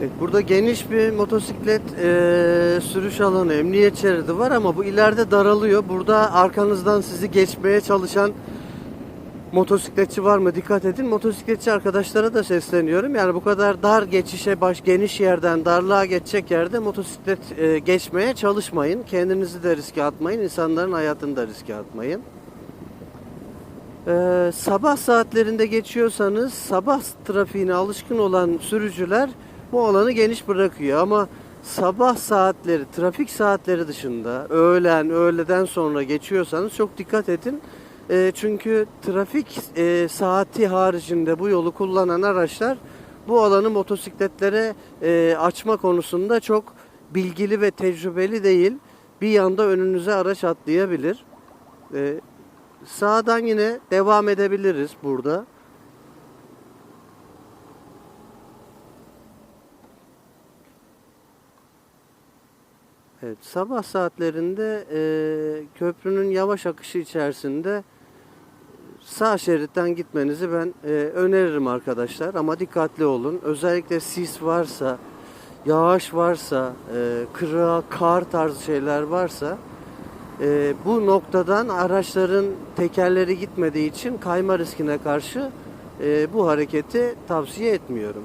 Evet, burada geniş bir motosiklet eee, sürüş alanı, emniyet şeridi var ama bu ileride daralıyor. Burada arkanızdan sizi geçmeye çalışan motosikletçi var mı? Dikkat edin. Motosikletçi arkadaşlara da sesleniyorum. Yani bu kadar dar geçişe baş geniş yerden darlığa geçecek yerde motosiklet eee, geçmeye çalışmayın. Kendinizi de riske atmayın. insanların hayatını da riske atmayın. Ee, sabah saatlerinde geçiyorsanız sabah trafiğine alışkın olan sürücüler bu alanı geniş bırakıyor ama sabah saatleri, trafik saatleri dışında öğlen, öğleden sonra geçiyorsanız çok dikkat edin. Ee, çünkü trafik e, saati haricinde bu yolu kullanan araçlar bu alanı motosikletlere e, açma konusunda çok bilgili ve tecrübeli değil. Bir yanda önünüze araç atlayabilir. Ee, Sağdan yine devam edebiliriz burada. Evet, sabah saatlerinde e, köprünün yavaş akışı içerisinde sağ şeritten gitmenizi ben e, öneririm arkadaşlar. Ama dikkatli olun. Özellikle sis varsa, yağış varsa, e, kıra, kar tarzı şeyler varsa e, bu noktadan araçların tekerleri gitmediği için kayma riskine karşı e, bu hareketi tavsiye etmiyorum.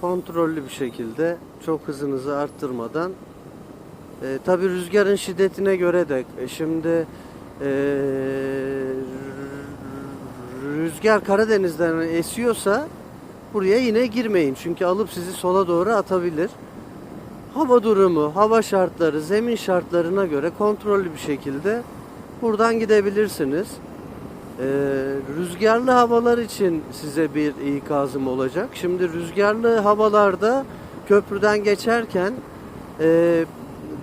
Kontrollü bir şekilde çok hızınızı arttırmadan e, tabi rüzgarın şiddetine göre de e, şimdi e, rüzgar Karadeniz'den esiyorsa buraya yine girmeyin. Çünkü alıp sizi sola doğru atabilir. Hava durumu, hava şartları, zemin şartlarına göre kontrollü bir şekilde buradan gidebilirsiniz. Ee, rüzgarlı havalar için size bir ikazım olacak. Şimdi rüzgarlı havalarda köprüden geçerken e,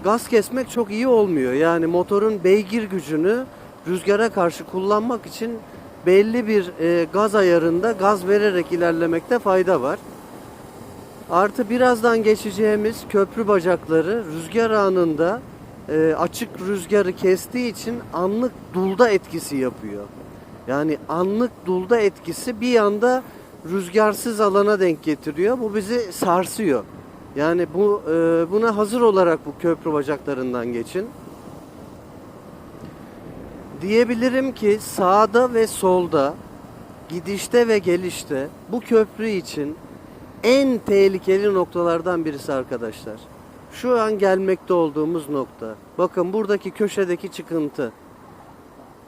gaz kesmek çok iyi olmuyor. Yani motorun beygir gücünü rüzgara karşı kullanmak için belli bir e, gaz ayarında gaz vererek ilerlemekte fayda var. Artı birazdan geçeceğimiz köprü bacakları rüzgar anında e, açık rüzgarı kestiği için anlık dulda etkisi yapıyor. Yani anlık dulda etkisi bir anda rüzgarsız alana denk getiriyor. Bu bizi sarsıyor. Yani bu e, buna hazır olarak bu köprü bacaklarından geçin. Diyebilirim ki sağda ve solda gidişte ve gelişte bu köprü için en tehlikeli noktalardan birisi arkadaşlar. Şu an gelmekte olduğumuz nokta. Bakın buradaki köşedeki çıkıntı.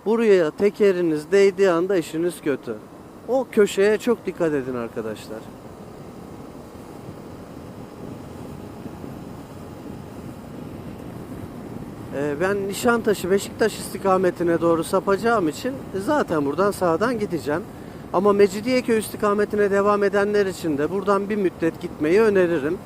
Buraya tekeriniz değdiği anda işiniz kötü. O köşeye çok dikkat edin arkadaşlar. Ee, Ben Nişantaşı Beşiktaş istikametine doğru sapacağım için zaten buradan sağdan gideceğim. Ama Mecidiyeköy istikametine devam edenler için de buradan bir müddet gitmeyi öneririm.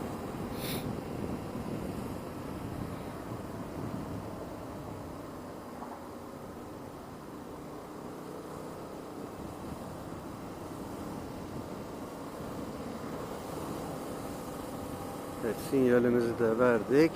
Evet, sinyalimizi de verdik.